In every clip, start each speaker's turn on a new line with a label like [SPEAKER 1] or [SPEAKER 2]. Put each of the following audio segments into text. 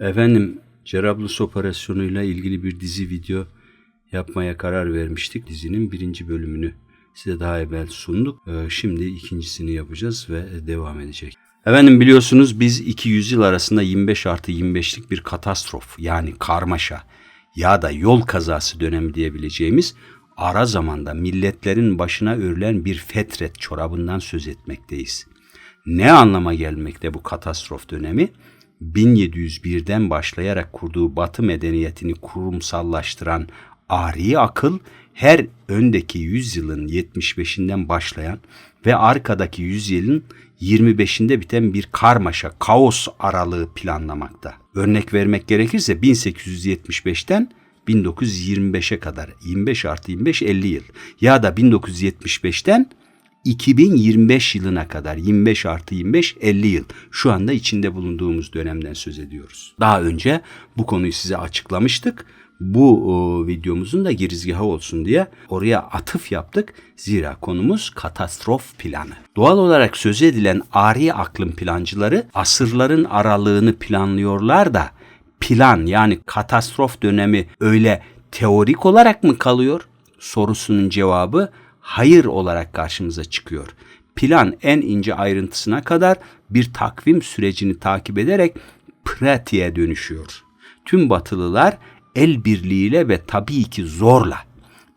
[SPEAKER 1] Efendim Cerablus operasyonuyla ilgili bir dizi video yapmaya karar vermiştik. Dizinin birinci bölümünü size daha evvel sunduk. Ee, Şimdi ikincisini yapacağız ve devam edecek. Efendim biliyorsunuz biz iki yüzyıl arasında 25 artı 25'lik bir katastrof yani karmaşa ya da yol kazası dönemi diyebileceğimiz ara zamanda milletlerin başına örülen bir fetret çorabından söz etmekteyiz. Ne anlama gelmekte bu katastrof dönemi? 1701'den başlayarak kurduğu Batı medeniyetini kurumsallaştıran ari akıl her öndeki yüzyılın 75'inden başlayan ve arkadaki yüzyılın 25'inde biten bir karmaşa, kaos aralığı planlamakta. Örnek vermek gerekirse 1875'ten 1925'e kadar 25 artı 25 50 yıl ya da 1975'ten 2025 yılına kadar 25 artı 25 50 yıl şu anda içinde bulunduğumuz dönemden söz ediyoruz. Daha önce bu konuyu size açıklamıştık. Bu o, videomuzun da girizgahı olsun diye oraya atıf yaptık. Zira konumuz katastrof planı. Doğal olarak söz edilen ari aklın plancıları asırların aralığını planlıyorlar da plan yani katastrof dönemi öyle teorik olarak mı kalıyor? Sorusunun cevabı hayır olarak karşımıza çıkıyor. Plan en ince ayrıntısına kadar bir takvim sürecini takip ederek pratiğe dönüşüyor. Tüm batılılar el birliğiyle ve tabii ki zorla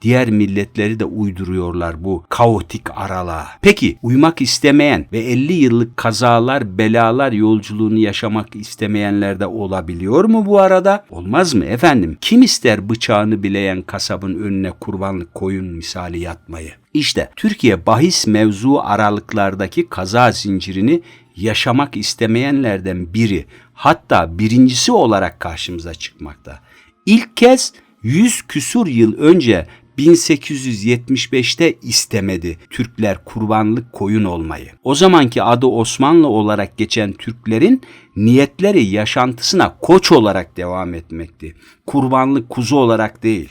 [SPEAKER 1] diğer milletleri de uyduruyorlar bu kaotik aralığa. Peki uymak istemeyen ve 50 yıllık kazalar, belalar yolculuğunu yaşamak istemeyenler de olabiliyor mu bu arada? Olmaz mı efendim? Kim ister bıçağını bileyen kasabın önüne kurbanlık koyun misali yatmayı? İşte Türkiye bahis mevzu aralıklardaki kaza zincirini yaşamak istemeyenlerden biri hatta birincisi olarak karşımıza çıkmakta. İlk kez 100 küsur yıl önce 1875'te istemedi Türkler kurbanlık koyun olmayı. O zamanki adı Osmanlı olarak geçen Türklerin niyetleri yaşantısına koç olarak devam etmekti. Kurbanlık kuzu olarak değil.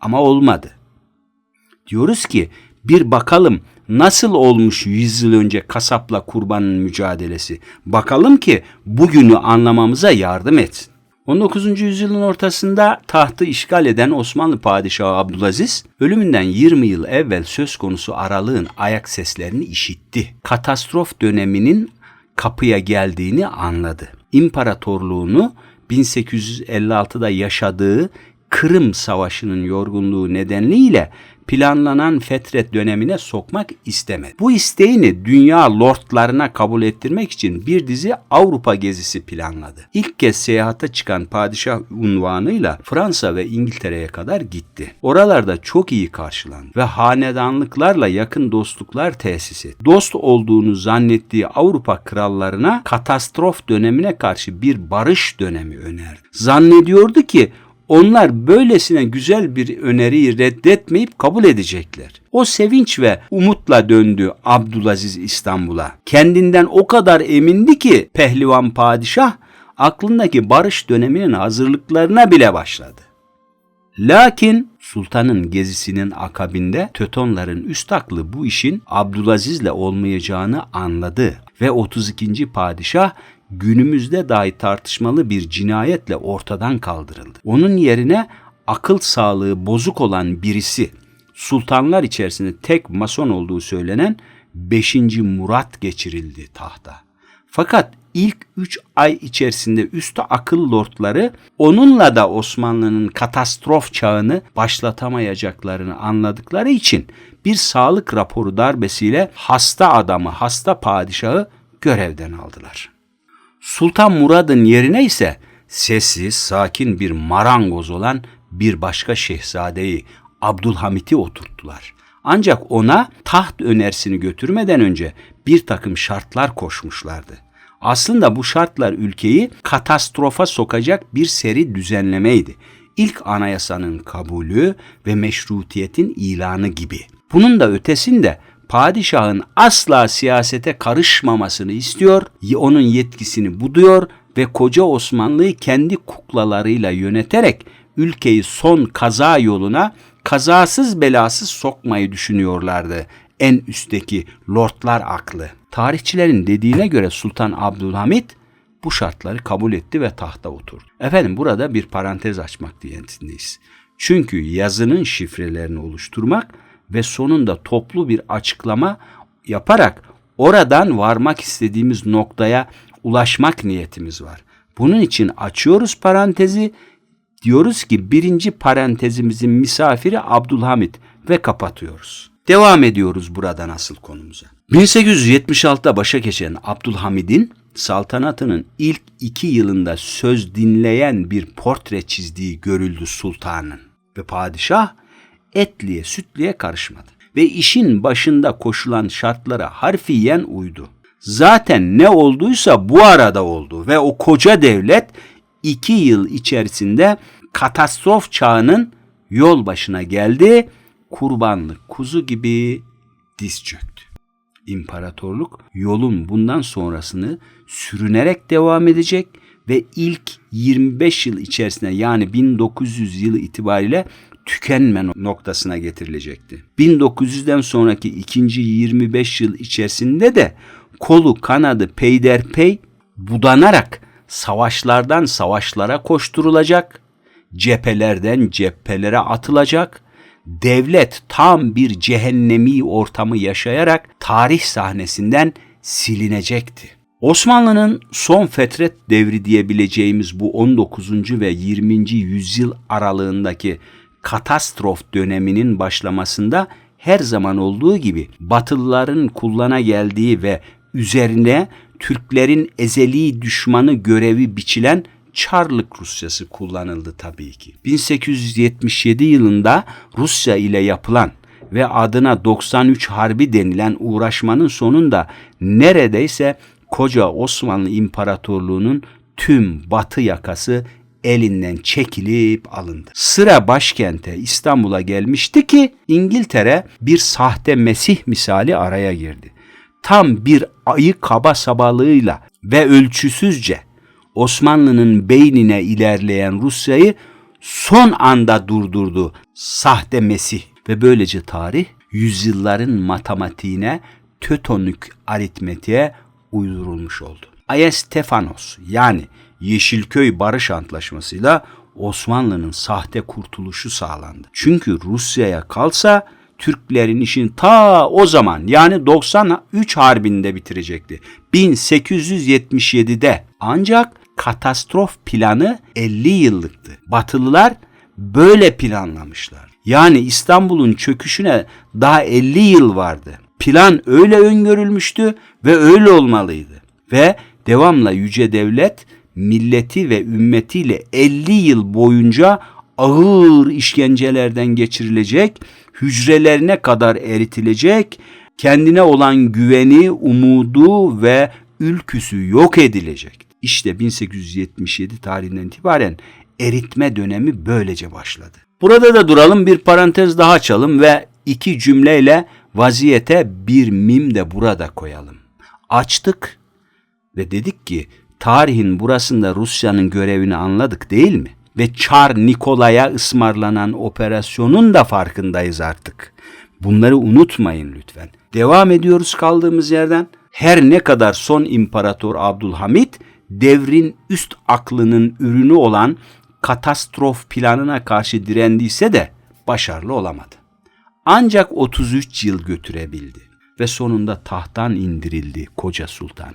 [SPEAKER 1] Ama olmadı. Diyoruz ki bir bakalım nasıl olmuş 100 yıl önce kasapla kurbanın mücadelesi. Bakalım ki bugünü anlamamıza yardım etsin. 19. yüzyılın ortasında tahtı işgal eden Osmanlı Padişahı Abdülaziz, ölümünden 20 yıl evvel söz konusu aralığın ayak seslerini işitti. Katastrof döneminin kapıya geldiğini anladı. İmparatorluğunu 1856'da yaşadığı Kırım Savaşı'nın yorgunluğu nedeniyle planlanan fetret dönemine sokmak istemedi. Bu isteğini dünya lordlarına kabul ettirmek için bir dizi Avrupa gezisi planladı. İlk kez seyahate çıkan padişah unvanıyla Fransa ve İngiltere'ye kadar gitti. Oralarda çok iyi karşılandı ve hanedanlıklarla yakın dostluklar tesis etti. Dost olduğunu zannettiği Avrupa krallarına katastrof dönemine karşı bir barış dönemi önerdi. Zannediyordu ki onlar böylesine güzel bir öneriyi reddetmeyip kabul edecekler. O sevinç ve umutla döndü Abdülaziz İstanbul'a. Kendinden o kadar emindi ki pehlivan padişah aklındaki barış döneminin hazırlıklarına bile başladı. Lakin sultanın gezisinin akabinde Tötonların üst aklı bu işin Abdülaziz'le olmayacağını anladı ve 32. padişah günümüzde dahi tartışmalı bir cinayetle ortadan kaldırıldı. Onun yerine akıl sağlığı bozuk olan birisi sultanlar içerisinde tek mason olduğu söylenen 5. Murat geçirildi tahta. Fakat ilk 3 ay içerisinde üstü akıl lordları onunla da Osmanlı'nın katastrof çağını başlatamayacaklarını anladıkları için bir sağlık raporu darbesiyle hasta adamı, hasta padişahı görevden aldılar. Sultan Murad'ın yerine ise sessiz, sakin bir marangoz olan bir başka şehzadeyi Abdülhamit'i oturttular. Ancak ona taht önerisini götürmeden önce bir takım şartlar koşmuşlardı. Aslında bu şartlar ülkeyi katastrofa sokacak bir seri düzenlemeydi. İlk anayasanın kabulü ve meşrutiyetin ilanı gibi. Bunun da ötesinde padişahın asla siyasete karışmamasını istiyor, onun yetkisini buduyor ve koca Osmanlı'yı kendi kuklalarıyla yöneterek ülkeyi son kaza yoluna kazasız belasız sokmayı düşünüyorlardı en üstteki lordlar aklı. Tarihçilerin dediğine göre Sultan Abdülhamit bu şartları kabul etti ve tahta oturdu. Efendim burada bir parantez açmak niyetindeyiz. Çünkü yazının şifrelerini oluşturmak ve sonunda toplu bir açıklama yaparak oradan varmak istediğimiz noktaya ulaşmak niyetimiz var. Bunun için açıyoruz parantezi, diyoruz ki birinci parantezimizin misafiri Abdülhamit ve kapatıyoruz. Devam ediyoruz buradan asıl konumuza. 1876'da başa geçen Abdülhamid'in saltanatının ilk iki yılında söz dinleyen bir portre çizdiği görüldü sultanın ve padişah etliye sütliye karışmadı ve işin başında koşulan şartlara harfiyen uydu. Zaten ne olduysa bu arada oldu ve o koca devlet iki yıl içerisinde katastrof çağının yol başına geldi. Kurbanlık kuzu gibi diz çöktü. İmparatorluk yolun bundan sonrasını sürünerek devam edecek ve ilk 25 yıl içerisinde yani 1900 yılı itibariyle tükenme noktasına getirilecekti. 1900'den sonraki ikinci 25 yıl içerisinde de kolu kanadı peyderpey budanarak savaşlardan savaşlara koşturulacak, cephelerden cephelere atılacak, devlet tam bir cehennemi ortamı yaşayarak tarih sahnesinden silinecekti. Osmanlı'nın son fetret devri diyebileceğimiz bu 19. ve 20. yüzyıl aralığındaki katastrof döneminin başlamasında her zaman olduğu gibi Batılıların kullana geldiği ve üzerine Türklerin ezeli düşmanı görevi biçilen Çarlık Rusyası kullanıldı tabii ki. 1877 yılında Rusya ile yapılan ve adına 93 Harbi denilen uğraşmanın sonunda neredeyse koca Osmanlı İmparatorluğu'nun tüm batı yakası elinden çekilip alındı. Sıra başkente İstanbul'a gelmişti ki İngiltere bir sahte Mesih misali araya girdi. Tam bir ayı kaba sabalığıyla ve ölçüsüzce Osmanlı'nın beynine ilerleyen Rusya'yı son anda durdurdu sahte Mesih ve böylece tarih yüzyılların matematiğine Tötonük aritmetiğe uydurulmuş oldu. Ayestefanos yani Yeşilköy Barış Antlaşması'yla Osmanlı'nın sahte kurtuluşu sağlandı. Çünkü Rusya'ya kalsa Türklerin işini ta o zaman yani 93 harbinde bitirecekti. 1877'de ancak katastrof planı 50 yıllıktı. Batılılar böyle planlamışlar. Yani İstanbul'un çöküşüne daha 50 yıl vardı. Plan öyle öngörülmüştü ve öyle olmalıydı. Ve devamla yüce devlet milleti ve ümmetiyle 50 yıl boyunca ağır işkencelerden geçirilecek, hücrelerine kadar eritilecek, kendine olan güveni, umudu ve ülküsü yok edilecek. İşte 1877 tarihinden itibaren eritme dönemi böylece başladı. Burada da duralım bir parantez daha açalım ve iki cümleyle vaziyete bir mim de burada koyalım. Açtık ve dedik ki tarihin burasında Rusya'nın görevini anladık değil mi? Ve Çar Nikolay'a ısmarlanan operasyonun da farkındayız artık. Bunları unutmayın lütfen. Devam ediyoruz kaldığımız yerden. Her ne kadar son imparator Abdülhamit devrin üst aklının ürünü olan katastrof planına karşı direndiyse de başarılı olamadı. Ancak 33 yıl götürebildi ve sonunda tahttan indirildi koca sultan.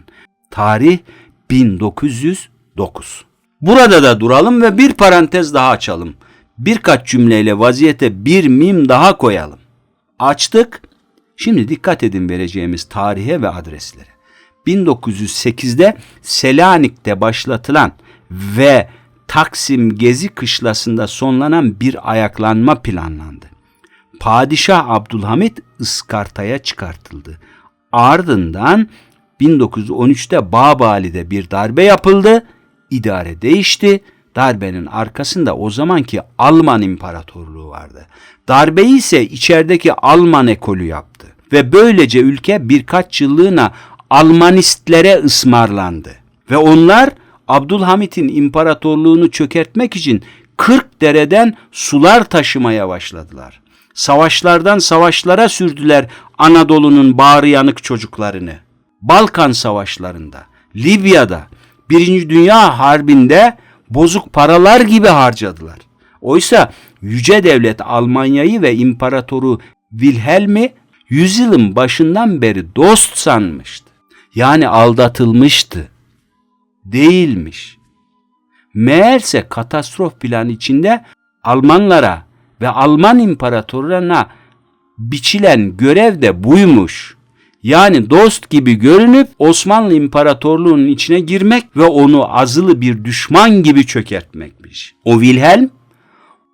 [SPEAKER 1] Tarih 1909. Burada da duralım ve bir parantez daha açalım. Birkaç cümleyle vaziyete bir mim daha koyalım. Açtık. Şimdi dikkat edin vereceğimiz tarihe ve adreslere. 1908'de Selanik'te başlatılan ve Taksim Gezi Kışlası'nda sonlanan bir ayaklanma planlandı. Padişah Abdülhamit ıskartaya çıkartıldı. Ardından 1913'te Babali'de bir darbe yapıldı. İdare değişti. Darbenin arkasında o zamanki Alman İmparatorluğu vardı. Darbeyi ise içerideki Alman ekolü yaptı. Ve böylece ülke birkaç yıllığına Almanistlere ısmarlandı. Ve onlar Abdülhamit'in imparatorluğunu çökertmek için 40 dereden sular taşımaya başladılar. Savaşlardan savaşlara sürdüler Anadolu'nun bağrı yanık çocuklarını. Balkan savaşlarında, Libya'da, Birinci Dünya Harbi'nde bozuk paralar gibi harcadılar. Oysa yüce devlet Almanya'yı ve imparatoru Wilhelm'i yüzyılın başından beri dost sanmıştı. Yani aldatılmıştı. Değilmiş. Meğerse katastrof planı içinde Almanlara ve Alman imparatorlarına biçilen görev de buymuş. Yani dost gibi görünüp Osmanlı İmparatorluğu'nun içine girmek ve onu azılı bir düşman gibi çökertmekmiş. O Wilhelm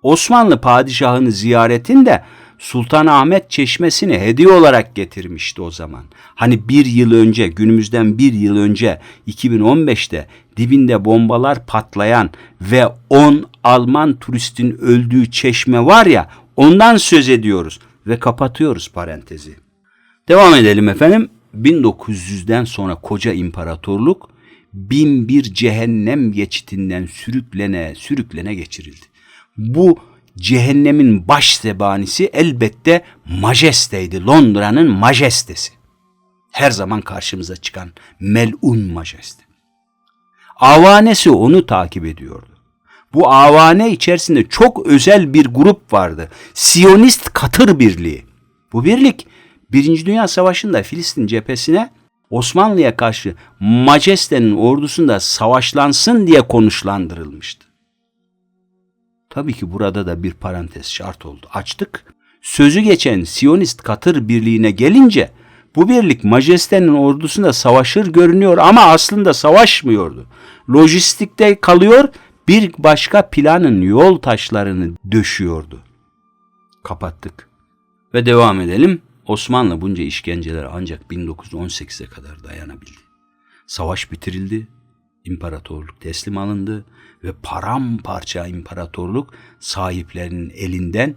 [SPEAKER 1] Osmanlı padişahını ziyaretinde Sultanahmet Çeşmesi'ni hediye olarak getirmişti o zaman. Hani bir yıl önce, günümüzden bir yıl önce 2015'te dibinde bombalar patlayan ve 10 Alman turistin öldüğü çeşme var ya ondan söz ediyoruz ve kapatıyoruz parantezi. Devam edelim efendim. 1900'den sonra koca imparatorluk bin bir cehennem geçitinden sürüklene sürüklene geçirildi. Bu cehennemin baş zebanisi elbette majesteydi. Londra'nın majestesi. Her zaman karşımıza çıkan melun majeste. Avanesi onu takip ediyordu. Bu avane içerisinde çok özel bir grup vardı. Siyonist Katır Birliği. Bu birlik Birinci Dünya Savaşı'nda Filistin cephesine Osmanlı'ya karşı Majeste'nin ordusunda savaşlansın diye konuşlandırılmıştı. Tabii ki burada da bir parantez şart oldu. Açtık. Sözü geçen Siyonist Katır Birliği'ne gelince bu birlik Majeste'nin ordusunda savaşır görünüyor ama aslında savaşmıyordu. Lojistikte kalıyor, bir başka planın yol taşlarını döşüyordu. Kapattık. Ve devam edelim. Osmanlı bunca işkenceler ancak 1918'e kadar dayanabildi. Savaş bitirildi, imparatorluk teslim alındı ve paramparça imparatorluk sahiplerinin elinden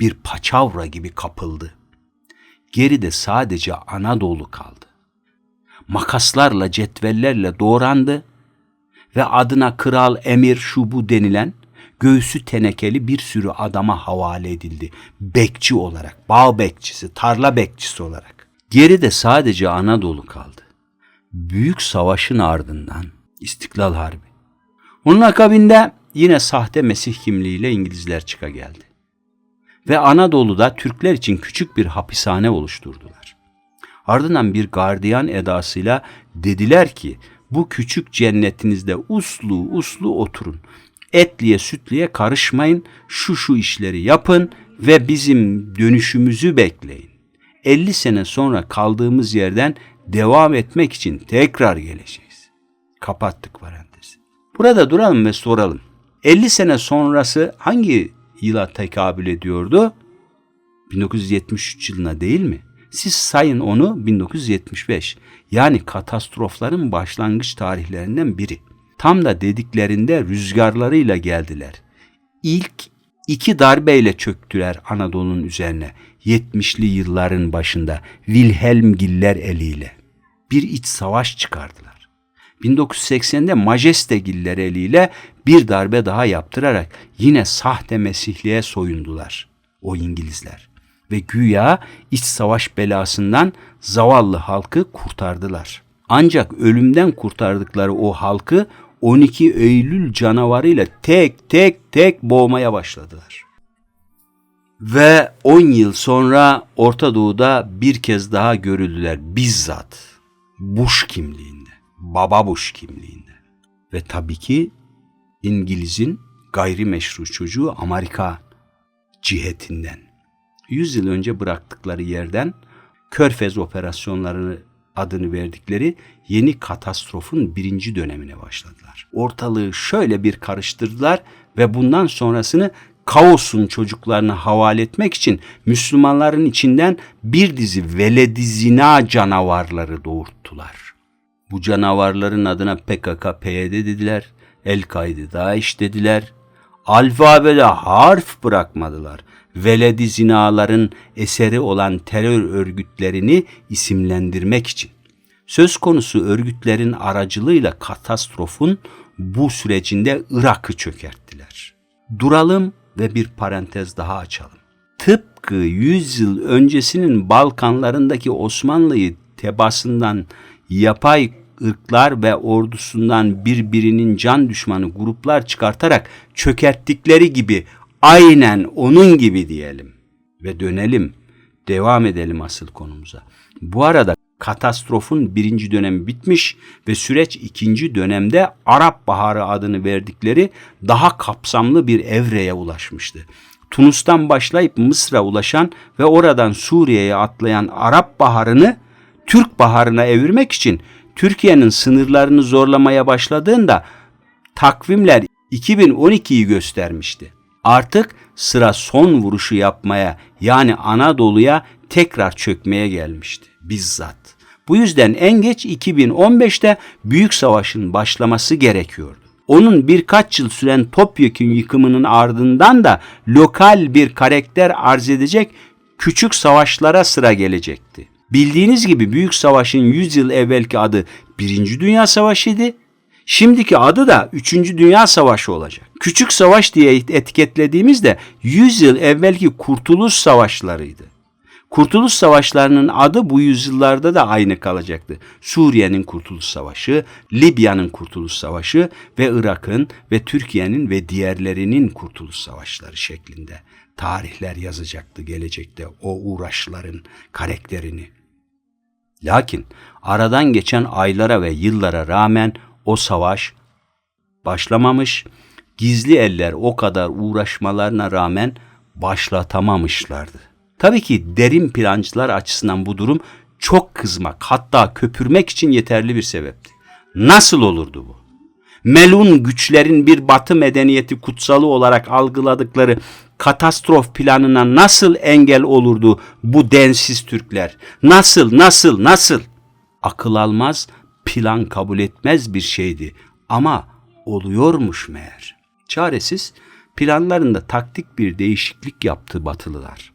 [SPEAKER 1] bir paçavra gibi kapıldı. Geride sadece Anadolu kaldı. Makaslarla, cetvellerle doğrandı ve adına kral, emir, şu bu denilen göğsü tenekeli bir sürü adama havale edildi. Bekçi olarak, bağ bekçisi, tarla bekçisi olarak. Geride sadece Anadolu kaldı. Büyük savaşın ardından İstiklal Harbi. Onun akabinde yine sahte Mesih kimliğiyle İngilizler çıka geldi. Ve Anadolu'da Türkler için küçük bir hapishane oluşturdular. Ardından bir gardiyan edasıyla dediler ki bu küçük cennetinizde uslu uslu oturun. Etliye sütliye karışmayın, şu şu işleri yapın ve bizim dönüşümüzü bekleyin. 50 sene sonra kaldığımız yerden devam etmek için tekrar geleceğiz. Kapattık parantezi. Burada duralım ve soralım. 50 sene sonrası hangi yıla tekabül ediyordu? 1973 yılına değil mi? Siz sayın onu 1975. Yani katastrofların başlangıç tarihlerinden biri. Tam da dediklerinde rüzgarlarıyla geldiler. İlk iki darbeyle çöktüler Anadolu'nun üzerine. 70'li yılların başında Wilhelmgiller eliyle. Bir iç savaş çıkardılar. 1980'de Majestegiller eliyle bir darbe daha yaptırarak yine sahte mesihliğe soyundular o İngilizler. Ve güya iç savaş belasından zavallı halkı kurtardılar. Ancak ölümden kurtardıkları o halkı 12 Eylül canavarıyla tek tek tek boğmaya başladılar. Ve 10 yıl sonra Orta Doğu'da bir kez daha görüldüler bizzat Bush kimliğinde, Baba Bush kimliğinde. Ve tabii ki İngiliz'in gayrimeşru çocuğu Amerika cihetinden. 100 yıl önce bıraktıkları yerden Körfez operasyonlarını adını verdikleri yeni katastrofun birinci dönemine başladılar. Ortalığı şöyle bir karıştırdılar ve bundan sonrasını kaosun çocuklarına havale etmek için Müslümanların içinden bir dizi veledi zina canavarları doğurttular. Bu canavarların adına PKK, PYD dediler, El-Kaide, DAEŞ dediler. Alfabede harf bırakmadılar. Veledi zinaların eseri olan terör örgütlerini isimlendirmek için. Söz konusu örgütlerin aracılığıyla katastrofun bu sürecinde Irak'ı çökerttiler. Duralım ve bir parantez daha açalım. Tıpkı 100 yıl öncesinin Balkanlarındaki Osmanlı'yı tebasından yapay ırklar ve ordusundan birbirinin can düşmanı gruplar çıkartarak çökerttikleri gibi aynen onun gibi diyelim ve dönelim devam edelim asıl konumuza. Bu arada katastrofun birinci dönemi bitmiş ve süreç ikinci dönemde Arap Baharı adını verdikleri daha kapsamlı bir evreye ulaşmıştı. Tunus'tan başlayıp Mısır'a ulaşan ve oradan Suriye'ye atlayan Arap Baharı'nı Türk Baharı'na evirmek için Türkiye'nin sınırlarını zorlamaya başladığında takvimler 2012'yi göstermişti. Artık sıra son vuruşu yapmaya yani Anadolu'ya tekrar çökmeye gelmişti bizzat. Bu yüzden en geç 2015'te Büyük Savaş'ın başlaması gerekiyordu. Onun birkaç yıl süren topyekün yıkımının ardından da lokal bir karakter arz edecek küçük savaşlara sıra gelecekti. Bildiğiniz gibi Büyük Savaş'ın 100 yıl evvelki adı Birinci Dünya Savaşı'ydı. Şimdiki adı da 3. Dünya Savaşı olacak. Küçük savaş diye etiketlediğimizde 100 yıl evvelki Kurtuluş Savaşlarıydı. Kurtuluş Savaşlarının adı bu yüzyıllarda da aynı kalacaktı. Suriye'nin Kurtuluş Savaşı, Libya'nın Kurtuluş Savaşı ve Irak'ın ve Türkiye'nin ve diğerlerinin Kurtuluş Savaşları şeklinde tarihler yazacaktı gelecekte o uğraşların karakterini. Lakin aradan geçen aylara ve yıllara rağmen o savaş başlamamış, gizli eller o kadar uğraşmalarına rağmen başlatamamışlardı. Tabii ki derin plancılar açısından bu durum çok kızmak hatta köpürmek için yeterli bir sebepti. Nasıl olurdu bu? Melun güçlerin bir batı medeniyeti kutsalı olarak algıladıkları katastrof planına nasıl engel olurdu bu densiz Türkler? Nasıl, nasıl, nasıl? Akıl almaz, plan kabul etmez bir şeydi ama oluyormuş meğer. Çaresiz planlarında taktik bir değişiklik yaptı Batılılar.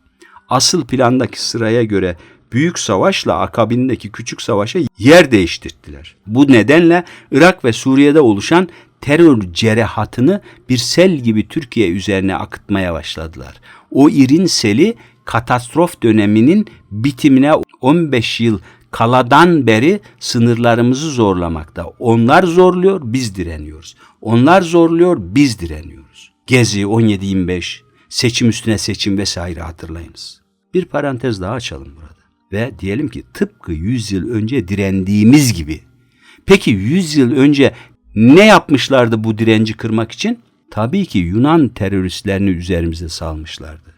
[SPEAKER 1] Asıl plandaki sıraya göre büyük savaşla akabindeki küçük savaşa yer değiştirdiler. Bu nedenle Irak ve Suriye'de oluşan terör cerehatını bir sel gibi Türkiye üzerine akıtmaya başladılar. O irin seli katastrof döneminin bitimine 15 yıl kaladan beri sınırlarımızı zorlamakta. Onlar zorluyor, biz direniyoruz. Onlar zorluyor, biz direniyoruz. Gezi 17-25, seçim üstüne seçim vesaire hatırlayınız. Bir parantez daha açalım burada. Ve diyelim ki tıpkı 100 yıl önce direndiğimiz gibi. Peki 100 yıl önce ne yapmışlardı bu direnci kırmak için? Tabii ki Yunan teröristlerini üzerimize salmışlardı.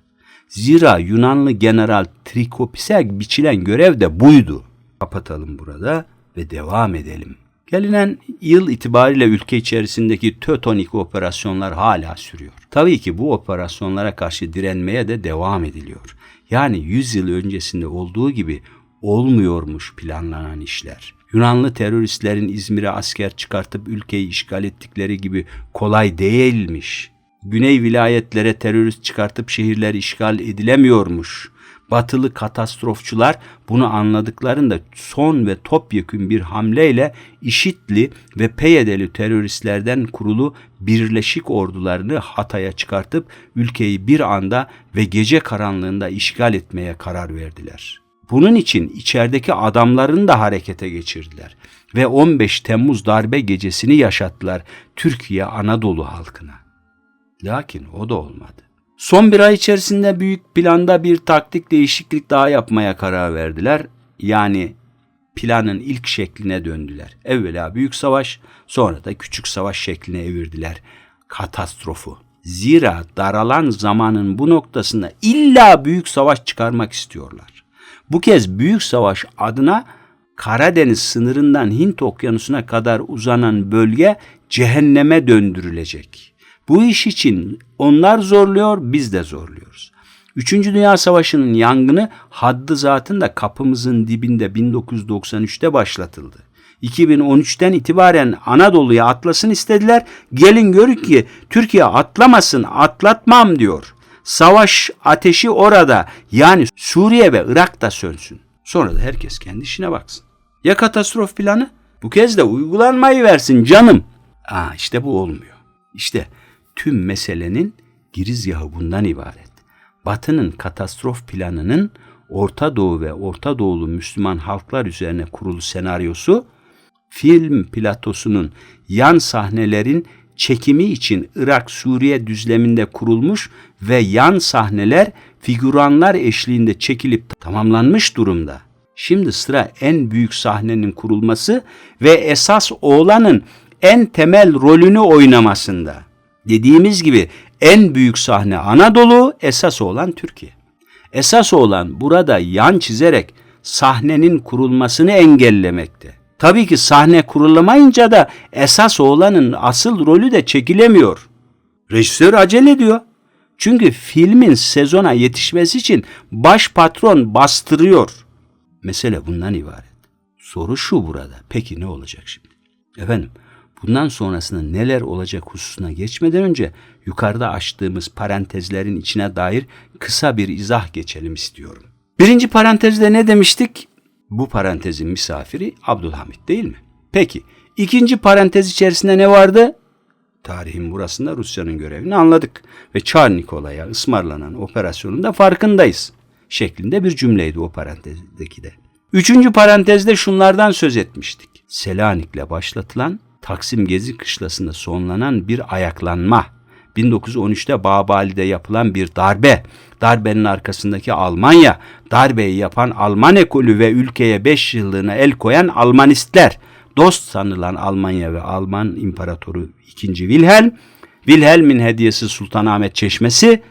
[SPEAKER 1] Zira Yunanlı General Trikopis'e biçilen görev de buydu. Kapatalım burada ve devam edelim. Gelinen yıl itibariyle ülke içerisindeki tötonik operasyonlar hala sürüyor. Tabii ki bu operasyonlara karşı direnmeye de devam ediliyor. Yani 100 yıl öncesinde olduğu gibi olmuyormuş planlanan işler. Yunanlı teröristlerin İzmir'e asker çıkartıp ülkeyi işgal ettikleri gibi kolay değilmiş. Güney vilayetlere terörist çıkartıp şehirler işgal edilemiyormuş. Batılı katastrofçular bunu anladıklarında son ve topyekün bir hamleyle işitli ve PYD'li teröristlerden kurulu birleşik ordularını Hatay'a çıkartıp ülkeyi bir anda ve gece karanlığında işgal etmeye karar verdiler. Bunun için içerideki adamlarını da harekete geçirdiler ve 15 Temmuz darbe gecesini yaşattılar Türkiye Anadolu halkına. Lakin o da olmadı. Son bir ay içerisinde büyük planda bir taktik değişiklik daha yapmaya karar verdiler. Yani planın ilk şekline döndüler. Evvela büyük savaş, sonra da küçük savaş şekline evirdiler katastrofu. Zira daralan zamanın bu noktasında illa büyük savaş çıkarmak istiyorlar. Bu kez büyük savaş adına Karadeniz sınırından Hint okyanusuna kadar uzanan bölge cehenneme döndürülecek. Bu iş için onlar zorluyor, biz de zorluyoruz. Üçüncü Dünya Savaşı'nın yangını haddi zatında kapımızın dibinde 1993'te başlatıldı. 2013'ten itibaren Anadolu'ya atlasın istediler. Gelin görün ki Türkiye atlamasın, atlatmam diyor. Savaş ateşi orada yani Suriye ve Irak'ta sönsün. Sonra da herkes kendi işine baksın. Ya katastrof planı? Bu kez de uygulanmayı versin canım. Aa işte bu olmuyor. İşte tüm meselenin girizgahı bundan ibaret. Batı'nın katastrof planının Orta Doğu ve Orta Doğulu Müslüman halklar üzerine kurulu senaryosu film platosunun yan sahnelerin çekimi için Irak-Suriye düzleminde kurulmuş ve yan sahneler figüranlar eşliğinde çekilip tamamlanmış durumda. Şimdi sıra en büyük sahnenin kurulması ve esas oğlanın en temel rolünü oynamasında. Dediğimiz gibi en büyük sahne Anadolu, esas olan Türkiye. Esas olan burada yan çizerek sahnenin kurulmasını engellemekte. Tabii ki sahne kurulamayınca da esas oğlanın asıl rolü de çekilemiyor. Rejisör acele ediyor. Çünkü filmin sezona yetişmesi için baş patron bastırıyor. Mesele bundan ibaret. Soru şu burada. Peki ne olacak şimdi? Efendim, bundan sonrasında neler olacak hususuna geçmeden önce yukarıda açtığımız parantezlerin içine dair kısa bir izah geçelim istiyorum. Birinci parantezde ne demiştik? Bu parantezin misafiri Abdülhamit değil mi? Peki, ikinci parantez içerisinde ne vardı? Tarihin burasında Rusya'nın görevini anladık ve Çar Nikola'ya ısmarlanan operasyonun da farkındayız şeklinde bir cümleydi o parantezdeki de. Üçüncü parantezde şunlardan söz etmiştik. Selanik'le başlatılan Taksim Gezi Kışlası'nda sonlanan bir ayaklanma, 1913'te Babali'de yapılan bir darbe, darbenin arkasındaki Almanya, darbeyi yapan Alman ekolü ve ülkeye 5 yıllığına el koyan Almanistler, dost sanılan Almanya ve Alman İmparatoru 2. Wilhelm, Wilhelm'in hediyesi Sultanahmet Çeşmesi,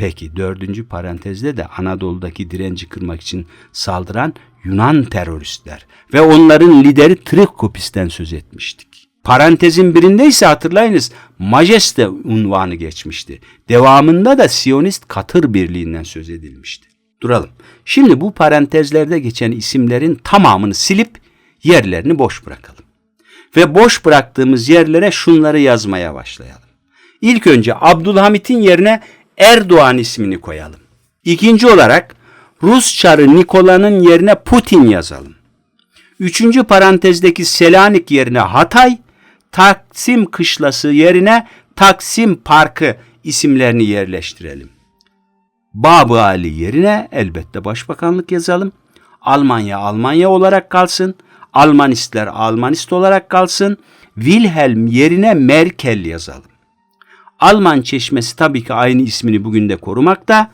[SPEAKER 1] Peki dördüncü parantezde de Anadolu'daki direnci kırmak için saldıran Yunan teröristler ve onların lideri Trikopis'ten söz etmiştik. Parantezin birinde ise hatırlayınız Majeste unvanı geçmişti. Devamında da Siyonist Katır Birliği'nden söz edilmişti. Duralım. Şimdi bu parantezlerde geçen isimlerin tamamını silip yerlerini boş bırakalım. Ve boş bıraktığımız yerlere şunları yazmaya başlayalım. İlk önce Abdülhamit'in yerine Erdoğan ismini koyalım. İkinci olarak Rus çarı Nikola'nın yerine Putin yazalım. Üçüncü parantezdeki Selanik yerine Hatay, Taksim Kışlası yerine Taksim Parkı isimlerini yerleştirelim. Babı Ali yerine elbette başbakanlık yazalım. Almanya Almanya olarak kalsın. Almanistler Almanist olarak kalsın. Wilhelm yerine Merkel yazalım. Alman çeşmesi tabii ki aynı ismini bugün de korumakta.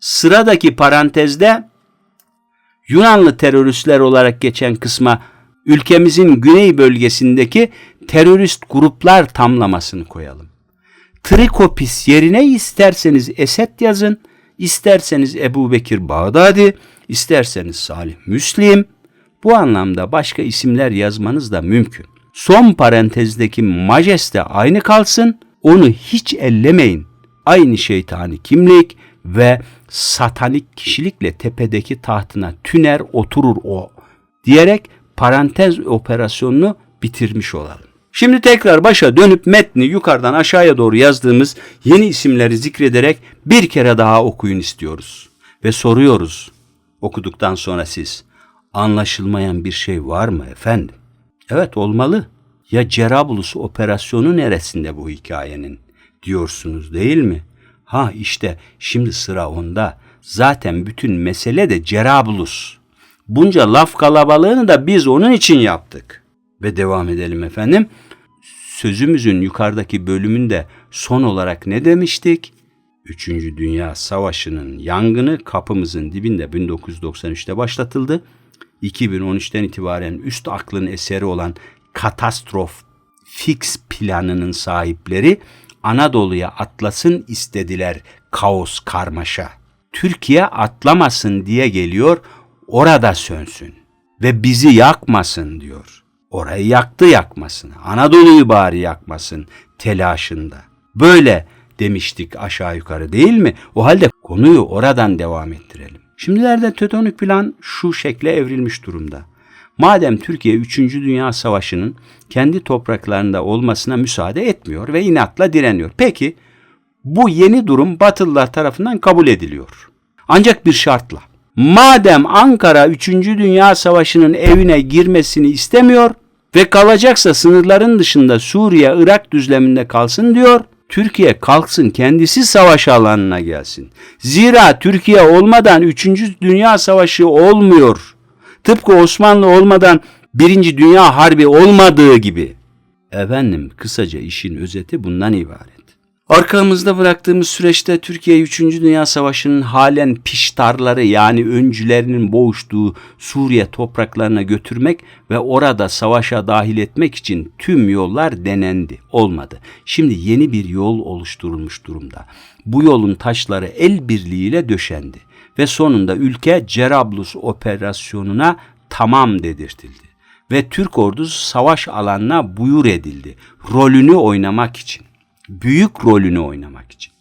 [SPEAKER 1] Sıradaki parantezde Yunanlı teröristler olarak geçen kısma ülkemizin güney bölgesindeki terörist gruplar tamlamasını koyalım. Trikopis yerine isterseniz Esed yazın, isterseniz Ebu Bekir Bağdadi, isterseniz Salih Müslim. Bu anlamda başka isimler yazmanız da mümkün. Son parantezdeki majeste aynı kalsın, onu hiç ellemeyin. Aynı şeytani kimlik ve satanik kişilikle tepedeki tahtına tüner oturur o diyerek parantez operasyonunu bitirmiş olalım. Şimdi tekrar başa dönüp metni yukarıdan aşağıya doğru yazdığımız yeni isimleri zikrederek bir kere daha okuyun istiyoruz. Ve soruyoruz okuduktan sonra siz anlaşılmayan bir şey var mı efendim? Evet olmalı. Ya Cerabulus operasyonu neresinde bu hikayenin diyorsunuz değil mi? Ha işte şimdi sıra onda. Zaten bütün mesele de Cerabulus. Bunca laf kalabalığını da biz onun için yaptık. Ve devam edelim efendim. Sözümüzün yukarıdaki bölümünde son olarak ne demiştik? Üçüncü Dünya Savaşı'nın yangını kapımızın dibinde 1993'te başlatıldı. 2013'ten itibaren üst aklın eseri olan katastrof fix planının sahipleri Anadolu'ya atlasın istediler kaos karmaşa. Türkiye atlamasın diye geliyor orada sönsün ve bizi yakmasın diyor. Orayı yaktı yakmasın. Anadolu'yu bari yakmasın telaşında. Böyle demiştik aşağı yukarı değil mi? O halde konuyu oradan devam ettirelim. Şimdilerde tetonik plan şu şekle evrilmiş durumda. Madem Türkiye 3. Dünya Savaşı'nın kendi topraklarında olmasına müsaade etmiyor ve inatla direniyor. Peki bu yeni durum Batılılar tarafından kabul ediliyor. Ancak bir şartla. Madem Ankara 3. Dünya Savaşı'nın evine girmesini istemiyor ve kalacaksa sınırların dışında Suriye, Irak düzleminde kalsın diyor. Türkiye kalksın kendisi savaş alanına gelsin. Zira Türkiye olmadan 3. Dünya Savaşı olmuyor. Tıpkı Osmanlı olmadan Birinci Dünya Harbi olmadığı gibi. Efendim kısaca işin özeti bundan ibaret. Arkamızda bıraktığımız süreçte Türkiye 3. Dünya Savaşı'nın halen piştarları yani öncülerinin boğuştuğu Suriye topraklarına götürmek ve orada savaşa dahil etmek için tüm yollar denendi. Olmadı. Şimdi yeni bir yol oluşturulmuş durumda. Bu yolun taşları el birliğiyle döşendi ve sonunda ülke Cerablus operasyonuna tamam dedirtildi ve Türk ordusu savaş alanına buyur edildi rolünü oynamak için büyük rolünü oynamak için.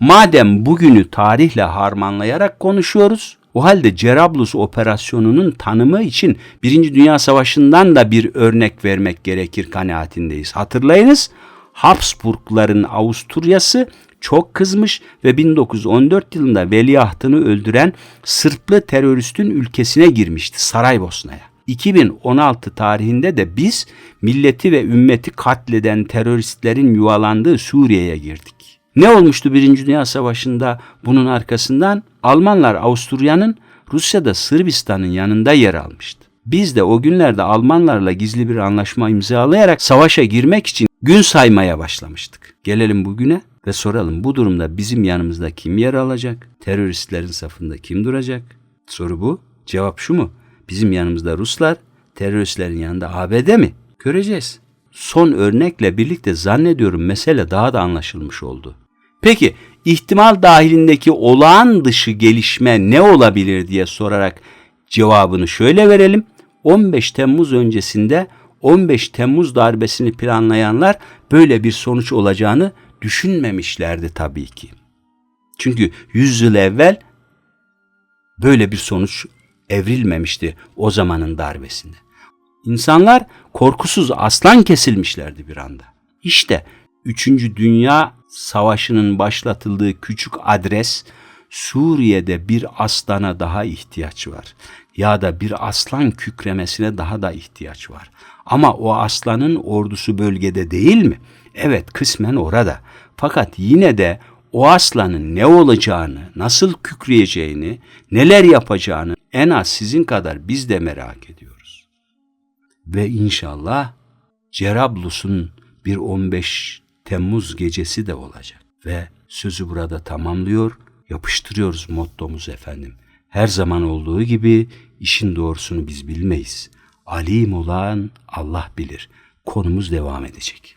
[SPEAKER 1] Madem bugünü tarihle harmanlayarak konuşuyoruz, o halde Cerablus operasyonunun tanımı için Birinci Dünya Savaşı'ndan da bir örnek vermek gerekir kanaatindeyiz. Hatırlayınız, Habsburgların Avusturya'sı çok kızmış ve 1914 yılında veliahtını öldüren Sırplı teröristin ülkesine girmişti Saraybosna'ya. 2016 tarihinde de biz milleti ve ümmeti katleden teröristlerin yuvalandığı Suriye'ye girdik. Ne olmuştu Birinci Dünya Savaşı'nda bunun arkasından? Almanlar Avusturya'nın Rusya'da Sırbistan'ın yanında yer almıştı. Biz de o günlerde Almanlarla gizli bir anlaşma imzalayarak savaşa girmek için gün saymaya başlamıştık. Gelelim bugüne ve soralım bu durumda bizim yanımızda kim yer alacak? Teröristlerin safında kim duracak? Soru bu. Cevap şu mu? Bizim yanımızda Ruslar, teröristlerin yanında ABD mi? Göreceğiz. Son örnekle birlikte zannediyorum mesele daha da anlaşılmış oldu. Peki ihtimal dahilindeki olağan dışı gelişme ne olabilir diye sorarak cevabını şöyle verelim. 15 Temmuz öncesinde 15 Temmuz darbesini planlayanlar böyle bir sonuç olacağını düşünmemişlerdi tabii ki. Çünkü 100 yıl evvel böyle bir sonuç evrilmemişti o zamanın darbesinde. İnsanlar korkusuz aslan kesilmişlerdi bir anda. İşte 3. Dünya Savaşı'nın başlatıldığı küçük adres Suriye'de bir aslana daha ihtiyaç var. Ya da bir aslan kükremesine daha da ihtiyaç var. Ama o aslanın ordusu bölgede değil mi? Evet kısmen orada. Fakat yine de o aslanın ne olacağını, nasıl kükreyeceğini, neler yapacağını en az sizin kadar biz de merak ediyoruz. Ve inşallah Cerablus'un bir 15 Temmuz gecesi de olacak. Ve sözü burada tamamlıyor, yapıştırıyoruz mottomuz efendim. Her zaman olduğu gibi işin doğrusunu biz bilmeyiz. Alim olan Allah bilir. Konumuz devam edecek.